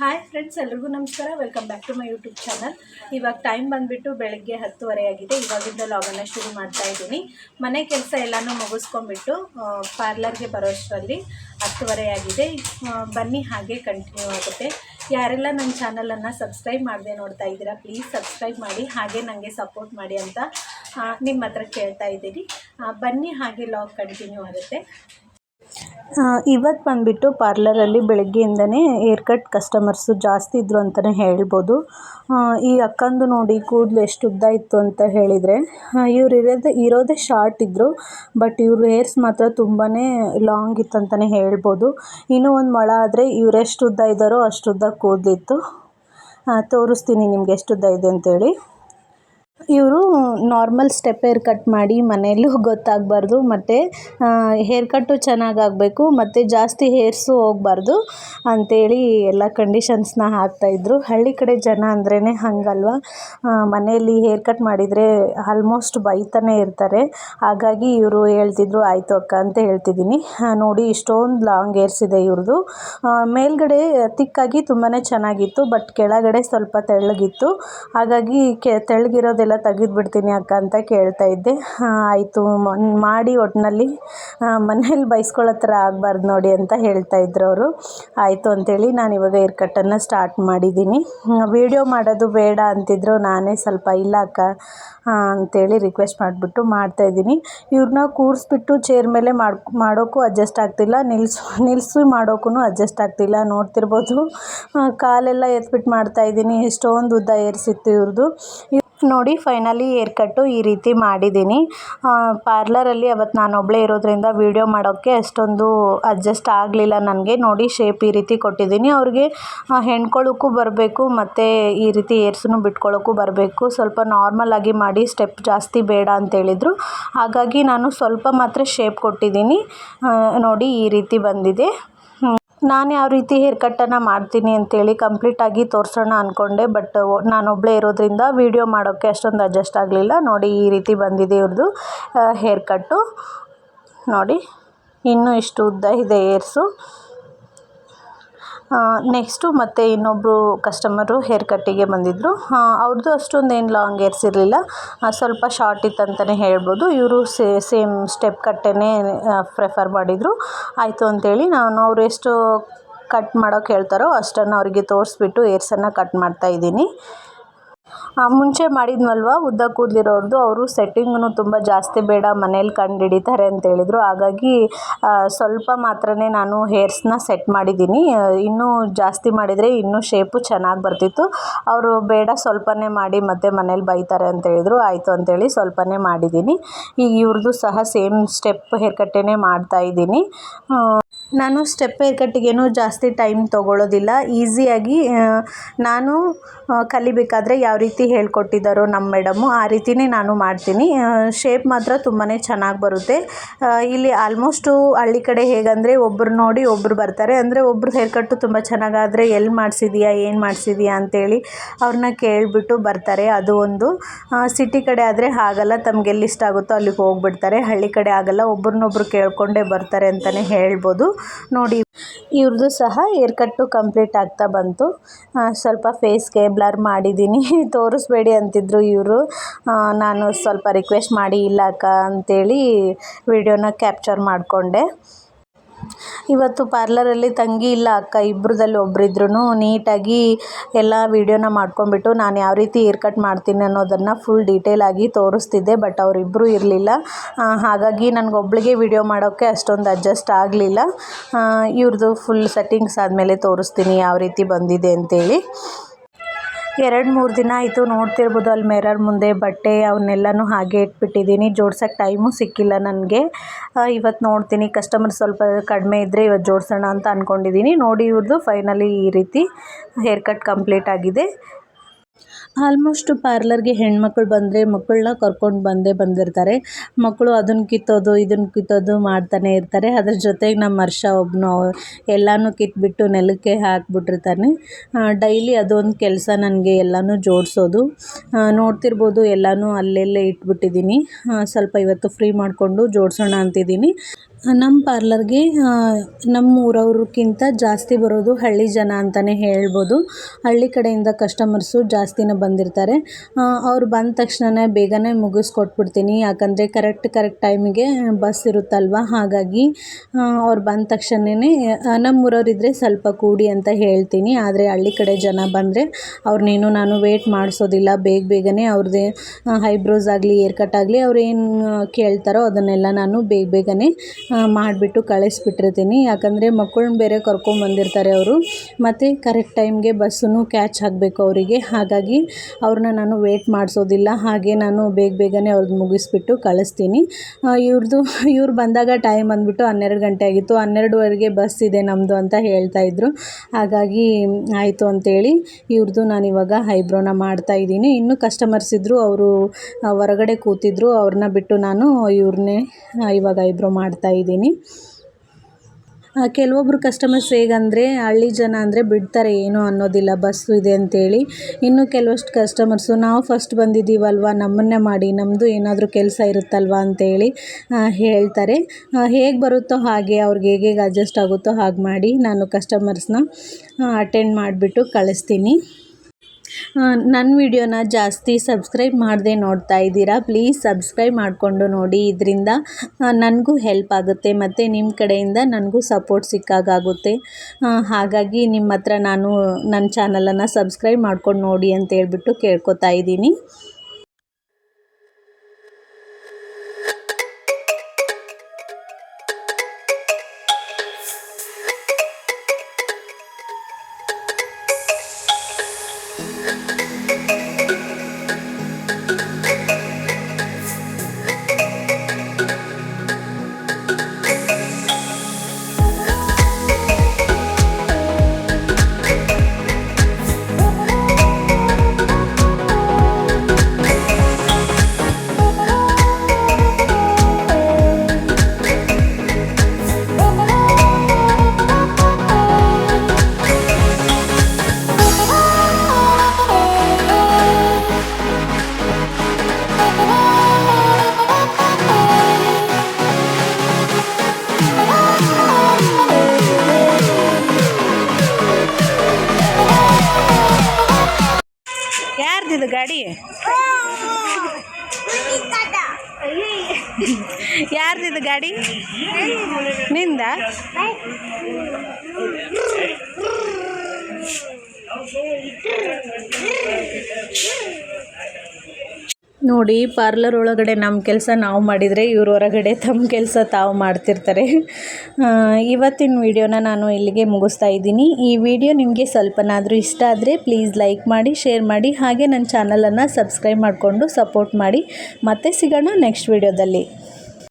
Hi friends ಎಲ್ರಿಗೂ ನಮಸ್ಕಾರ. Welcome back to my YouTube channel ಇವಾಗ ಟೈಮ್ ಬಂದುಬಿಟ್ಟು ಬೆಳಗ್ಗೆ ಹತ್ತುವರೆ ಆಗಿದೆ. ಇವಾಗಿಂದ ಲಾಗನ್ನು ಶುರು ಮಾಡ್ತಾ ಇದ್ದೀನಿ. ಮನೆ ಕೆಲಸ ಎಲ್ಲನೂ ಮುಗಿಸ್ಕೊಂಡ್ಬಿಟ್ಟು ಪಾರ್ಲರ್ಗೆ ಬರೋಷ್ಟರಲ್ಲಿ ಹತ್ತುವರೆ ಆಗಿದೆ. ಬನ್ನಿ ಹಾಗೆ ಕಂಟಿನ್ಯೂ ಆಗುತ್ತೆ. ಯಾರೆಲ್ಲ ನನ್ನ ಚಾನಲನ್ನು ಸಬ್ಸ್ಕ್ರೈಬ್ ಮಾಡದೆ ನೋಡ್ತಾ ಇದ್ದೀರಾ ಪ್ಲೀಸ್ ಸಬ್ಸ್ಕ್ರೈಬ್ ಮಾಡಿ, ಹಾಗೆ ನನಗೆ ಸಪೋರ್ಟ್ ಮಾಡಿ ಅಂತ ನಿಮ್ಮ ಹತ್ರ ಕೇಳ್ತಾ ಇದ್ದೀನಿ. ಬನ್ನಿ ಹಾಗೆ ಲಾಗ್ ಕಂಟಿನ್ಯೂ ಆಗುತ್ತೆ. ಇವತ್ತು ಬಂದುಬಿಟ್ಟು ಪಾರ್ಲರಲ್ಲಿ ಬೆಳಗ್ಗೆಯಿಂದನೇ ಏರ್ ಕಟ್ ಕಸ್ಟಮರ್ಸು ಜಾಸ್ತಿ ಇದ್ದರು ಅಂತಲೇ ಹೇಳ್ಬೋದು. ಈ ಅಕ್ಕಂದು ನೋಡಿ ಕೂದಲು ಎಷ್ಟು ಉದ್ದ ಇತ್ತು ಅಂತ ಹೇಳಿದರೆ ಇವ್ರು ಇರೋದೇ ಇರೋದೇ ಶಾರ್ಟ್ ಇದ್ದರು ಬಟ್ ಇವ್ರ ಹೇರ್ಸ್ ಮಾತ್ರ ತುಂಬಾ ಲಾಂಗ್ ಇತ್ತು ಅಂತಲೇ ಹೇಳ್ಬೋದು. ಇನ್ನೂ ಒಂದು ಮೊಳ ಆದರೆ ಇವರೆಷ್ಟು ಉದ್ದ ಇದ್ದಾರೋ ಅಷ್ಟು ಉದ್ದ ಕೂದಲಿತ್ತು. ತೋರಿಸ್ತೀನಿ ನಿಮ್ಗೆ ಎಷ್ಟು ಉದ್ದ ಇದೆ ಅಂತೇಳಿ. ಇವರು ನಾರ್ಮಲ್ ಸ್ಟೆಪ್ ಹೇರ್ ಕಟ್ ಮಾಡಿ ಮನೆಯಲ್ಲೂ ಗೊತ್ತಾಗಬಾರ್ದು, ಮತ್ತು ಹೇರ್ ಕಟ್ಟು ಚೆನ್ನಾಗಾಗಬೇಕು, ಮತ್ತು ಜಾಸ್ತಿ ಹೇರ್ಸು ಹೋಗಬಾರ್ದು ಅಂಥೇಳಿ ಎಲ್ಲ ಕಂಡೀಷನ್ಸ್ನ ಹಾಕ್ತಾಯಿದ್ರು ಹಳ್ಳಿ ಕಡೆ ಜನ ಅಂದ್ರೇ ಹಾಗಲ್ವ? ಮನೆಯಲ್ಲಿ ಹೇರ್ ಕಟ್ ಮಾಡಿದರೆ ಆಲ್ಮೋಸ್ಟ್ ಬೈತಾನೆ ಇರ್ತಾರೆ. ಹಾಗಾಗಿ ಇವರು ಹೇಳ್ತಿದ್ರು, ಆಯಿತು ಅಕ್ಕ ಅಂತ ಹೇಳ್ತಿದ್ದೀನಿ. ನೋಡಿ, ಇಷ್ಟೊಂದು ಲಾಂಗ್ ಹೇರ್ಸ್ ಇದೆ ಇವ್ರದ್ದು ಮೇಲ್ಗಡೆ ತಿಕ್ಕಾಗಿ ತುಂಬಾ ಚೆನ್ನಾಗಿತ್ತು ಬಟ್ ಕೆಳಗಡೆ ಸ್ವಲ್ಪ ತೆಳ್ಳಗಿತ್ತು. ಹಾಗಾಗಿ ಕೆ ತೆಳ್ಳಗಿರೋದೆಲ್ಲ ತೆಗೆದ್ಬಿಡ್ತೀನಿ ಅಕ್ಕ ಅಂತ ಕೇಳ್ತಾ ಇದ್ದೆ. ಆಯಿತು. ಮಾಡಿ ಒಟ್ಟಿನಲ್ಲಿ ಮನೇಲಿ ಬೈಸ್ಕೊಳ್ಳೋ ಥರ ಆಗಬಾರ್ದು ನೋಡಿ ಅಂತ ಹೇಳ್ತಾ ಇದ್ರು ಅವರು. ಆಯಿತು ಅಂಥೇಳಿ ನಾನು ಇವಾಗ ಹೇರ್ ಕಟ್ಟನ್ನು ಸ್ಟಾರ್ಟ್ ಮಾಡಿದ್ದೀನಿ. ವೀಡಿಯೋ ಮಾಡೋದು ಬೇಡ ಅಂತಿದ್ರು. ನಾನೇ ಸ್ವಲ್ಪ ಇಲ್ಲ ಅಕ್ಕ ಅಂತೇಳಿ ರಿಕ್ವೆಸ್ಟ್ ಮಾಡಿಬಿಟ್ಟು ಮಾಡ್ತಾಯಿದ್ದೀನಿ ಇವ್ರನ್ನ ಕೂರಿಸ್ಬಿಟ್ಟು ಚೇರ್ ಮೇಲೆ ಮಾಡಿ, ಮಾಡೋಕ್ಕೂ ಅಡ್ಜಸ್ಟ್ ಆಗ್ತಿಲ್ಲ. ನಿಲ್ಸು ನಿಲ್ಲಿಸಿ ಮಾಡೋಕ್ಕೂ ಅಡ್ಜಸ್ಟ್ ಆಗ್ತಿಲ್ಲ. ನೋಡ್ತಿರ್ಬೋದು. ಕಾಲೆಲ್ಲ ಎತ್ಬಿಟ್ಟು ಮಾಡ್ತಾಯಿದ್ದೀನಿ ಎಷ್ಟೊಂದು ಉದ್ದ ಏರಿಸಿತ್ತು ಇವ್ರದ್ದು ನೋಡಿ ಫೈನಲಿ ಏರ್ ಕಟ್ಟು ಈ ರೀತಿ ಮಾಡಿದ್ದೀನಿ. ಪಾರ್ಲರಲ್ಲಿ ಅವತ್ತು ನಾನು ಒಬ್ಬಳೇ ಇರೋದ್ರಿಂದ ವೀಡಿಯೋ ಮಾಡೋಕ್ಕೆ ಅಷ್ಟೊಂದು ಅಡ್ಜಸ್ಟ್ ಆಗಲಿಲ್ಲ ನನಗೆ. ನೋಡಿ ಶೇಪ್ ಈ ರೀತಿ ಕೊಟ್ಟಿದ್ದೀನಿ. ಅವ್ರಿಗೆ ಹೆಣ್ಕೊಳ್ಳೋಕ್ಕೂ ಬರಬೇಕು, ಮತ್ತು ಈ ರೀತಿ ಏರ್ಸನ್ನು ಬಿಟ್ಕೊಳ್ಳೋಕ್ಕೂ ಬರಬೇಕು. ಸ್ವಲ್ಪ ನಾರ್ಮಲ್ ಆಗಿ ಮಾಡಿ ಸ್ಟೆಪ್ ಜಾಸ್ತಿ ಬೇಡ ಅಂತೇಳಿದರು ಹಾಗಾಗಿ ನಾನು ಸ್ವಲ್ಪ ಮಾತ್ರ ಶೇಪ್ ಕೊಟ್ಟಿದ್ದೀನಿ. ನೋಡಿ, ಈ ರೀತಿ ಬಂದಿದೆ. ನಾನು ಯಾವ ರೀತಿ ಹೇರ್ ಕಟ್ಟನ್ನು ಮಾಡ್ತೀನಿ ಅಂತೇಳಿ ಕಂಪ್ಲೀಟಾಗಿ ತೋರಿಸೋಣ ಅಂದ್ಕೊಂಡೆ ಬಟ್ ನಾನು ಒಬ್ಬಳೇ ಇರೋದ್ರಿಂದ ವೀಡಿಯೋ ಮಾಡೋಕ್ಕೆ ಅಷ್ಟೊಂದು ಅಡ್ಜಸ್ಟ್ ಆಗಲಿಲ್ಲ. ನೋಡಿ ಈ ರೀತಿ ಬಂದಿದೆ ಇವ್ರದ್ದು ಹೇರ್ ಕಟ್ಟು ನೋಡಿ, ಇನ್ನೂ ಇಷ್ಟು ಉದ್ದ ಇದೆ ಏರ್ಸು ನೆಕ್ಸ್ಟು ಮತ್ತು ಇನ್ನೊಬ್ಬರು ಕಸ್ಟಮರು ಹೇರ್ ಕಟ್ಟಿಗೆ ಬಂದಿದ್ದರು ಅವ್ರದ್ದು ಅಷ್ಟೊಂದು ಏನು ಲಾಂಗ್ ಏರ್ಸ್ ಇರಲಿಲ್ಲ. ಸ್ವಲ್ಪ ಶಾರ್ಟ್ ಇತ್ತು ಅಂತಲೇ ಹೇಳ್ಬೋದು. ಇವರು ಸೇಮ್ ಸ್ಟೆಪ್ ಕಟ್ಟೇ ಪ್ರೆಫರ್ ಮಾಡಿದರು. ಆಯಿತು ಅಂತೇಳಿ ನಾನು ಅವರು ಎಷ್ಟು ಕಟ್ ಮಾಡೋಕ್ಕೆ ಹೇಳ್ತಾರೋ ಅಷ್ಟನ್ನು ಅವರಿಗೆ ತೋರಿಸ್ಬಿಟ್ಟು ಏರ್ಸನ್ನು ಕಟ್ ಮಾಡ್ತಾಯಿದ್ದೀನಿ ಆ, ಮುಂಚೆ ಮಾಡಿದ್ನಲ್ವ ಉದ್ದ ಕೂದಲಿರೋರ್ದು? ಅವರು ಸೆಟ್ಟಿಂಗ್ನು ತುಂಬ ಜಾಸ್ತಿ ಬೇಡ, ಮನೇಲಿ ಕಂಡು ಹಿಡಿತಾರೆ ಅಂತ ಹೇಳಿದರು. ಹಾಗಾಗಿ ಸ್ವಲ್ಪ ಮಾತ್ರನೇ ನಾನು ಹೇರ್ಸ್ನ ಸೆಟ್ ಮಾಡಿದ್ದೀನಿ. ಇನ್ನೂ ಜಾಸ್ತಿ ಮಾಡಿದರೆ ಇನ್ನೂ ಶೇಪು ಚೆನ್ನಾಗಿ ಬರ್ತಿತ್ತು. ಅವರು ಬೇಡ, ಸ್ವಲ್ಪನೇ ಮಾಡಿ ಮತ್ತೆ ಮನೇಲಿ ಬೈತಾರೆ ಅಂತ ಹೇಳಿದರು. ಆಯಿತು ಅಂತೇಳಿ ಸ್ವಲ್ಪನೇ ಮಾಡಿದ್ದೀನಿ. ಈಗ ಇವ್ರದ್ದು ಸಹ ಸೇಮ್ ಸ್ಟೆಪ್ ಹೇರ್ ಕಟ್ಟೇ ಮಾಡ್ತಾಯಿದ್ದೀನಿ ನಾನು ಸ್ಟೆಪ್ ಹೇರ್ ಕಟ್ಟಿಗೇನು ಜಾಸ್ತಿ ಟೈಮ್ ತೊಗೊಳ್ಳೋದಿಲ್ಲ ಈಸಿಯಾಗಿ ನಾನು ಕಲಿಬೇಕಾದ್ರೆ ಯಾವ ರೀತಿ ಹೇಳ್ಕೊಟ್ಟಿದ್ದಾರೋ ನಮ್ಮ ಮೇಡಮು ಆ ರೀತಿಯೇ ನಾನು ಮಾಡ್ತೀನಿ. ಶೇಪ್ ಮಾತ್ರ ತುಂಬಾ ಚೆನ್ನಾಗಿ ಬರುತ್ತೆ. ಇಲ್ಲಿ ಆಲ್ಮೋಸ್ಟು ಹಳ್ಳಿ ಕಡೆ ಹೇಗಂದರೆ ಒಬ್ಬರು ನೋಡಿ ಒಬ್ಬರು ಬರ್ತಾರೆ. ಅಂದರೆ ಒಬ್ರು ಹೇರ್ ಕಟ್ಟು ತುಂಬ ಚೆನ್ನಾಗಾದರೆ ಎಲ್ಲಿ ಮಾಡಿಸಿದೀಯಾ, ಏನು ಮಾಡಿಸಿದೀಯಾ ಅಂತೇಳಿ ಅವ್ರನ್ನ ಕೇಳಿಬಿಟ್ಟು ಬರ್ತಾರೆ. ಅದು ಒಂದು. ಸಿಟಿ ಕಡೆ ಆದರೆ ಹಾಗಲ್ಲ, ತಮ್ಗೆ ಎಲ್ಲಿ ಇಷ್ಟ ಆಗುತ್ತೋ ಅಲ್ಲಿಗೆ ಹೋಗ್ಬಿಡ್ತಾರೆ. ಹಳ್ಳಿ ಕಡೆ ಆಗಲ್ಲ, ಒಬ್ರನ್ನೊಬ್ರು ಕೇಳಿಕೊಂಡೇ ಬರ್ತಾರೆ ಅಂತಲೇ ಹೇಳ್ಬೋದು. ನೋಡಿ. ಇವ್ರದ್ದು ಸಹ ಏರ್ ಕಟ್ಟು ಕಂಪ್ಲೀಟ್ ಆಗ್ತಾ ಬಂತು. ಸ್ವಲ್ಪ ಫೇಸ್ಗೆ ಬ್ಲರ್ ಮಾಡಿದ್ದೀನಿ ತೋರಿಸ್ಬೇಡಿ ಅಂತಿದ್ರು ಇವರು. ನಾನು ಸ್ವಲ್ಪ ರಿಕ್ವೆಸ್ಟ್ ಮಾಡಿ ಇಲ್ಲ ಅಕ್ಕ ಅಂತೇಳಿ ವಿಡಿಯೋನ ಕ್ಯಾಪ್ಚರ್ ಮಾಡಿಕೊಂಡೆ. ಇವತ್ತು ಪಾರ್ಲರಲ್ಲಿ ತಂಗಿ ಇಲ್ಲ ಅಕ್ಕ ಇಬ್ಬರದಲ್ಲಿ ಒಬ್ಬರಿದ್ರು ನೀಟಾಗಿ ಎಲ್ಲ ವೀಡಿಯೋನ ಮಾಡ್ಕೊಂಡ್ಬಿಟ್ಟು ನಾನು ಯಾವ ರೀತಿ ಏರ್ ಕಟ್ ಮಾಡ್ತೀನಿ ಅನ್ನೋದನ್ನು ಫುಲ್ ಡೀಟೇಲಾಗಿ ತೋರಿಸ್ತಿದ್ದೆ ಬಟ್ ಅವರಿಬ್ಬರು ಇರಲಿಲ್ಲ. ಹಾಗಾಗಿ ನನಗೊಬ್ಳಿಗೆ ವೀಡಿಯೋ ಮಾಡೋಕ್ಕೆ ಅಷ್ಟೊಂದು ಅಡ್ಜಸ್ಟ್ ಆಗಲಿಲ್ಲ. ಇವ್ರದ್ದು ಫುಲ್ ಸೆಟ್ಟಿಂಗ್ಸ್ ಆದಮೇಲೆ ತೋರಿಸ್ತೀನಿ ಯಾವ ರೀತಿ ಬಂದಿದೆ ಅಂತೇಳಿ. ಎರಡು ಮೂರು ದಿನ ಆಯಿತು ನೋಡ್ತಿರ್ಬೋದು ಅಲ್ಲಿ ಮಿರರ್ ಮುಂದೆ, ಬಟ್ಟೆ ಅವನ್ನೆಲ್ಲನೂ ಹಾಗೆ ಇಟ್ಬಿಟ್ಟಿದ್ದೀನಿ. ಜೋಡ್ಸೋಕ್ಕೆ ಟೈಮು ಸಿಕ್ಕಿಲ್ಲ ನನಗೆ. ಇವತ್ತು ನೋಡ್ತೀನಿ. ಕಸ್ಟಮರ್ ಸ್ವಲ್ಪ ಕಡಿಮೆ ಇದ್ದರೆ ಇವತ್ತು ಜೋಡಿಸೋಣ ಅಂತ ಅಂದ್ಕೊಂಡಿದ್ದೀನಿ ನೋಡಿ ಇವ್ರದ್ದು ಫೈನಲಿ ಈ ರೀತಿ ಹೇರ್ ಕಟ್ ಕಂಪ್ಲೀಟ್ ಆಗಿದೆ. ಆಲ್ಮೋಸ್ಟ್ ಪಾರ್ಲರ್ಗೆ ಹೆಣ್ಮಕ್ಳು ಬಂದರೆ ಮಕ್ಕಳನ್ನ ಕರ್ಕೊಂಡು ಬಂದೇ ಬಂದಿರ್ತಾರೆ. ಮಕ್ಕಳು ಅದನ್ನು ಕಿತ್ತೋದು ಇದನ್ನು ಕಿತ್ತೋದು ಮಾಡ್ತಾನೆ ಇರ್ತಾರೆ. ಅದ್ರ ಜೊತೆಗೆ ನಮ್ಮ ಹರ್ಷ ಒಬ್ಬನು ಎಲ್ಲನೂ ಕಿತ್ಬಿಟ್ಟು ನೆಲಕ್ಕೆ ಹಾಕ್ಬಿಟ್ಟಿರ್ತಾನೆ. ಡೈಲಿ ಅದೊಂದು ಕೆಲಸ ನನಗೆ ಎಲ್ಲನೂ ಜೋಡಿಸೋದು. ನೋಡ್ತಿರ್ಬೋದು ಎಲ್ಲನೂ ಅಲ್ಲೆಲ್ಲೇ ಇಟ್ಬಿಟ್ಟಿದ್ದೀನಿ ಸ್ವಲ್ಪ ಇವತ್ತು ಫ್ರೀ ಮಾಡಿಕೊಂಡು ಜೋಡಿಸೋಣ ಅಂತಿದ್ದೀನಿ ನಮ್ಮ ಪಾರ್ಲರ್ಗೆ ನಮ್ಮ ಊರವ್ರಿಗಿಂತ ಜಾಸ್ತಿ ಬರೋದು ಹಳ್ಳಿ ಜನ ಅಂತಲೇ ಹೇಳ್ಬೋದು. ಹಳ್ಳಿ ಕಡೆಯಿಂದ ಕಸ್ಟಮರ್ಸು ಜಾಸ್ತಿನೇ ಬಂದಿರ್ತಾರೆ. ಅವ್ರು ಬಂದ ತಕ್ಷಣನೇ ಬೇಗನೆ ಮುಗಿಸ್ಕೊಟ್ಬಿಡ್ತೀನಿ. ಯಾಕಂದರೆ ಕರೆಕ್ಟ್ ಕರೆಕ್ಟ್ ಟೈಮಿಗೆ ಬಸ್ ಇರುತ್ತಲ್ವ? ಹಾಗಾಗಿ ಅವ್ರು ಬಂದ ತಕ್ಷಣನೇ ನಮ್ಮೂರವ್ರಿದ್ದರೆ ಸ್ವಲ್ಪ ಕೂಡಿ ಅಂತ ಹೇಳ್ತೀನಿ. ಆದರೆ ಹಳ್ಳಿ ಕಡೆ ಜನ ಬಂದರೆ ಅವ್ರನ್ನೇನು ನಾನು ವೇಟ್ ಮಾಡಿಸೋದಿಲ್ಲ. ಬೇಗ ಬೇಗನೆ ಅವ್ರದ್ದೇ ಹೈಬ್ರೋಸ್ ಆಗಲಿ ಏರ್ ಕಟ್ ಆಗಲಿ ಅವ್ರು ಏನು ಕೇಳ್ತಾರೋ ಅದನ್ನೆಲ್ಲ ನಾನು ಬೇಗ ಬೇಗನೆ ಮಾಡಿಬಿಟ್ಟು ಕಳಿಸ್ಬಿಟ್ಟಿರ್ತೀನಿ. ಯಾಕಂದರೆ ಮಕ್ಕಳನ್ನ ಬೇರೆ ಕರ್ಕೊಂಬಂದಿರ್ತಾರೆ ಅವರು. ಮತ್ತು ಕರೆಕ್ಟ್ ಟೈಮ್ಗೆ ಬಸ್ಸನ್ನು ಕ್ಯಾಚ್ ಆಗಬೇಕು ಅವರಿಗೆ. ಹಾಗಾಗಿ ಅವ್ರನ್ನ ನಾನು ವೇಟ್ ಮಾಡಿಸೋದಿಲ್ಲ. ಹಾಗೆ ನಾನು ಬೇಗ ಬೇಗನೆ ಅವ್ರದ್ದು ಮುಗಿಸ್ಬಿಟ್ಟು ಕಳಿಸ್ತೀನಿ. ಇವ್ರದ್ದು ಇವ್ರು ಬಂದಾಗ ಟೈಮ್ ಅಂದ್ಬಿಟ್ಟು ಹನ್ನೆರಡು ಗಂಟೆ ಆಗಿತ್ತು. ಹನ್ನೆರಡುವರೆಗೆ ಬಸ್ ಇದೆ ನಮ್ಮದು ಅಂತ ಹೇಳ್ತಾ ಹೇಳ್ತಾಯಿದ್ರು ಹಾಗಾಗಿ ಆಯಿತು ಅಂತೇಳಿ ಇವ್ರದ್ದು ನಾನಿವಾಗ ಐಬ್ರೋನ ಮಾಡ್ತಾಯಿದ್ದೀನಿ ಇನ್ನೂ ಕಸ್ಟಮರ್ಸ್ ಇದ್ದರು ಅವರು ಹೊರಗಡೆ ಕೂತಿದ್ರು. ಅವ್ರನ್ನ ಬಿಟ್ಟು ನಾನು ಇವ್ರನ್ನೇ ಇವಾಗ ಐಬ್ರೋ ಮಾಡ್ತಾಯಿದ್ದೀನಿ ಕೆಲವೊಬ್ರು ಕಸ್ಟಮರ್ಸ್ ಹೇಗಂದರೆ, ಹಳ್ಳಿ ಜನ ಅಂದರೆ ಬಿಡ್ತಾರೆ, ಏನೂ ಅನ್ನೋದಿಲ್ಲ ಬಸ್ಸು ಇದೆ ಅಂತೇಳಿ. ಇನ್ನು ಕೆಲವಷ್ಟು ಕಸ್ಟಮರ್ಸು ನಾವು ಫಸ್ಟ್ ಬಂದಿದ್ದೀವಲ್ವ, ನಮ್ಮನ್ನೇ ಮಾಡಿ ನಮ್ಮದು ಏನಾದರೂ ಕೆಲಸ ಇರುತ್ತಲ್ವ ಅಂತೇಳಿ ಹೇಳ್ತಾರೆ. ಹೇಗೆ ಬರುತ್ತೋ ಹಾಗೆ ಅವ್ರಿಗೆ ಹೇಗೆ ಅಡ್ಜಸ್ಟ್ ಆಗುತ್ತೋ ಹಾಗೆ ಮಾಡಿ ನಾನು ಕಸ್ಟಮರ್ಸ್ನ ಅಟೆಂಡ್ ಮಾಡಿಬಿಟ್ಟು ಕಳಿಸ್ತೀನಿ. ನನ್ನ ವಿಡಿಯೋನ ಜಾಸ್ತಿ ಸಬ್ಸ್ಕ್ರೈಬ್ ಮಾಡದೆ ನೋಡ್ತಾ ಇದ್ದೀರಾ, ಪ್ಲೀಸ್ ಸಬ್ಸ್ಕ್ರೈಬ್ ಮಾಡಿಕೊಂಡು ನೋಡಿ. ಇದರಿಂದ ನನಗೂ ಹೆಲ್ಪ್ ಆಗುತ್ತೆ ಮತ್ತು ನಿಮ್ಮ ಕಡೆಯಿಂದ ನನಗೂ ಸಪೋರ್ಟ್ ಸಿಕ್ಕಾಗುತ್ತೆ ಹಾಗಾಗಿ ನಿಮ್ಮ ಹತ್ರ ನಾನು ನನ್ನ ಚಾನಲನ್ನು ಸಬ್ಸ್ಕ್ರೈಬ್ ಮಾಡ್ಕೊಂಡು ನೋಡಿ ಅಂತ ಹೇಳ್ಬಿಟ್ಟು ಕೇಳ್ಕೊತಾ ಇದ್ದೀನಿ. ಯಾರ್ದಿದು ಗಾಡಿ? ನಿಂದ? ನೋಡಿ ಪಾರ್ಲರ್ ಒಳಗಡೆ ನಮ್ಮ ಕೆಲಸ ನಾವು ಮಾಡಿದರೆ ಇವರು ಹೊರಗಡೆ ತಮ್ಮ ಕೆಲಸ ತಾವು ಮಾಡ್ತಿರ್ತಾರೆ. ಇವತ್ತಿನ ವಿಡಿಯೋನ ನಾನು ಇಲ್ಲಿಗೆ ಮುಗಿಸ್ತಾ ಇದ್ದೀನಿ. ಈ ವಿಡಿಯೋ ನಿಮಗೆ ಸ್ವಲ್ಪನಾದರೂ ಇಷ್ಟ ಆದರೆ ಪ್ಲೀಸ್ ಲೈಕ್ ಮಾಡಿ ಶೇರ್ ಮಾಡಿ, ಹಾಗೆ ನನ್ನ ಚಾನಲನ್ನು ಸಬ್ಸ್ಕ್ರೈಬ್ ಮಾಡಿಕೊಂಡು ಸಪೋರ್ಟ್ ಮಾಡಿ. ಮತ್ತೆ ಸಿಗೋಣ ನೆಕ್ಸ್ಟ್ ವಿಡಿಯೋದಲ್ಲಿ.